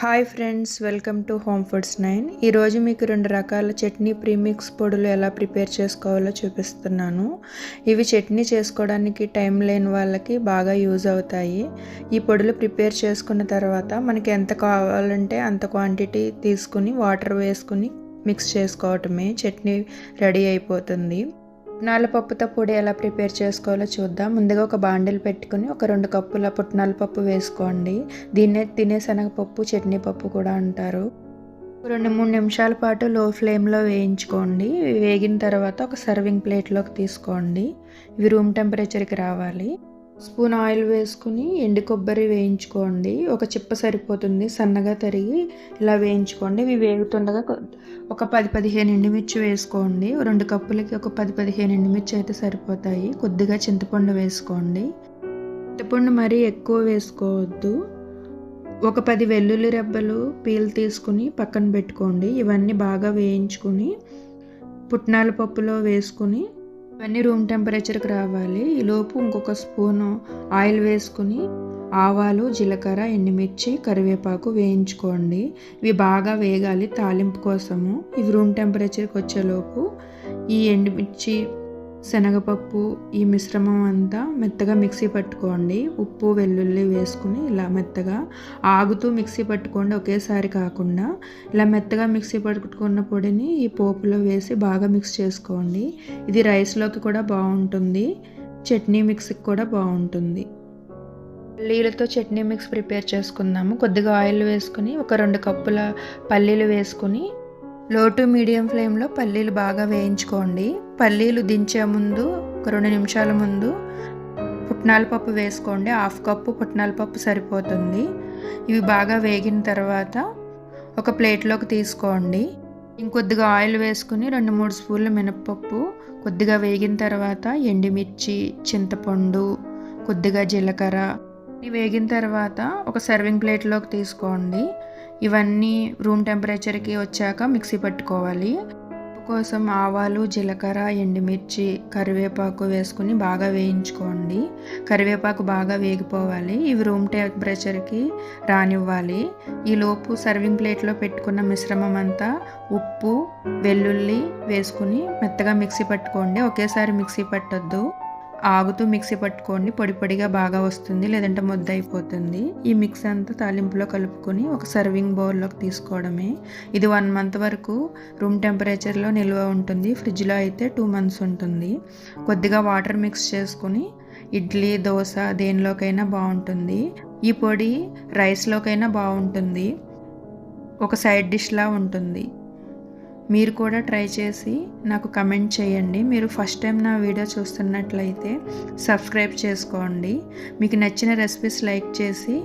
Hi friends welcome to home foods nine. ఈరోజు మీకు రెండు రకాల చట్నీ ప్రీమిక్స్ పొడులు ఎలా ప్రిపేర్ చేసుకోవాలో చూపిస్తున్నాను. ఇవి చట్నీ చేసుకోవడానికి టైం లేని వాళ్ళకి బాగా యూజ్ అవుతాయి. ఈ పొడులు ప్రిపేర్ చేసుకున్న తర్వాత మనకి ఎంత కావాలంటే అంత క్వాంటిటీ తీసుకుని వాటర్ వేసుకుని మిక్స్ చేసుకోవటమే చట్నీ రెడీ అయిపోతుంది. పుట్నాల పప్పుతో పొడి ఎలా ప్రిపేర్ చేసుకోవాలో చూద్దాం. ముందుగా ఒక బాండిల్ పెట్టుకుని ఒక రెండు కప్పుల పుట్నాల పప్పు వేసుకోండి. దీన్నే తినే శనగపప్పు చట్నీ పప్పు కూడా అంటారు. రెండు మూడు నిమిషాల పాటు లో ఫ్లేమ్లో వేయించుకోండి. వేగిన తర్వాత ఒక సర్వింగ్ ప్లేట్లోకి తీసుకోండి. ఇవి రూమ్ టెంపరేచర్కి రావాలి. స్పూన్ ఆయిల్ వేసుకుని ఎండు కొబ్బరి వేయించుకోండి. ఒక చిప్ప సరిపోతుంది సన్నగా తరిగి ఇలా వేయించుకోండి. ఇవి వేగుతుండగా ఒక పది పదిహేను ఎండుమిర్చి వేసుకోండి. రెండు కప్పులకి ఒక పది పదిహేను ఎండుమిర్చి అయితే సరిపోతాయి. కొద్దిగా చింతపండు వేసుకోండి. చింతపండు మరీ ఎక్కువ వేసుకోవద్దు. ఒక పది వెల్లుల్లి రెబ్బలు పీల్ తీసుకుని పక్కన పెట్టుకోండి. ఇవన్నీ బాగా వేయించుకుని పుట్నాల పప్పులో వేసుకుని ఇవన్నీ రూమ్ టెంపరేచర్కి రావాలి. ఈలోపు ఇంకొక స్పూను ఆయిల్ వేసుకుని ఆవాలు జీలకర్ర ఎండుమిర్చి కరివేపాకు వేయించుకోండి. ఇవి బాగా వేగాలి తాలింపు కోసము. ఇవి రూమ్ టెంపరేచర్కి వచ్చేలోపు ఈ ఎండుమిర్చి శనగపప్పు ఈ మిశ్రమం అంతా మెత్తగా మిక్సీ పట్టుకోండి. ఉప్పు వెల్లుల్లి వేసుకుని ఇలా మెత్తగా ఆగుతూ మిక్సీ పట్టుకోండి. ఒకేసారి కాకుండా ఇలా మెత్తగా మిక్సీ పట్టుకున్న పొడిని ఈ పోపులో వేసి బాగా మిక్స్ చేసుకోండి. ఇది రైస్లోకి కూడా బాగుంటుంది. చట్నీ మిక్స్కి కూడా బాగుంటుంది. పల్లీలతో చట్నీ మిక్స్ ప్రిపేర్ చేసుకుందాము. కొద్దిగా ఆయిల్ వేసుకుని ఒక రెండు కప్పుల పల్లీలు వేసుకుని లో టు మీడియం ఫ్లేమ్లో పల్లీలు బాగా వేయించుకోండి. పల్లీలు దించే ముందు ఒక రెండు నిమిషాల ముందు పుట్నాల పప్పు వేసుకోండి. హాఫ్ కప్పు పుట్నాల పప్పు సరిపోతుంది. ఇవి బాగా వేగిన తర్వాత ఒక ప్లేట్లోకి తీసుకోండి. ఇంకొద్దిగా ఆయిల్ వేసుకుని రెండు మూడు స్పూన్ల మినప్పప్పు కొద్దిగా వేగిన తర్వాత ఎండుమిర్చి చింతపండు కొద్దిగా జీలకర్ర ఇవి వేగిన తర్వాత ఒక సర్వింగ్ ప్లేట్లోకి తీసుకోండి. ఇవన్నీ రూమ్ టెంపరేచర్కి వచ్చాక మిక్సీ పట్టుకోవాలి. ఉప్పు కోసం ఆవాలు జీలకర్ర ఎండుమిర్చి కరివేపాకు వేసుకుని బాగా వేయించుకోండి. కరివేపాకు బాగా వేగిపోవాలి. ఇవి రూమ్ టెంపరేచర్కి రానివ్వాలి. ఈలోపు సర్వింగ్ ప్లేట్లో పెట్టుకున్న మిశ్రమం అంతా ఉప్పు వెల్లుల్లి వేసుకుని మెత్తగా మిక్సీ పట్టుకోండి. ఒకేసారి మిక్సీ పట్టొద్దు. ఆగుతూ మిక్సీ పట్టుకోండి. పొడి పొడిగా బాగా వస్తుంది. లేదంటే ముద్ద అయిపోతుంది. ఈ మిక్స్ అంతా తాలింపులో కలుపుకొని ఒక సర్వింగ్ బౌల్లోకి తీసుకోవడమే. ఇది వన్ మంత్ వరకు రూమ్ టెంపరేచర్లో నిల్వ ఉంటుంది. ఫ్రిడ్జ్లో అయితే టూ మంత్స్ ఉంటుంది. కొద్దిగా వాటర్ మిక్స్ చేసుకుని ఇడ్లీ దోశ దేనిలోకైనా బాగుంటుంది. ఈ పొడి రైస్లోకైనా బాగుంటుంది. ఒక సైడ్ డిష్లా ఉంటుంది. మీరు కూడా ట్రై చేసి నాకు కమెంట్ చేయండి. మీరు ఫస్ట్ టైం నా వీడియో చూస్తున్నట్లయితే సబ్స్క్రైబ్ చేసుకోండి. మీకు నచ్చిన రెసిపీస్ లైక్ చేసి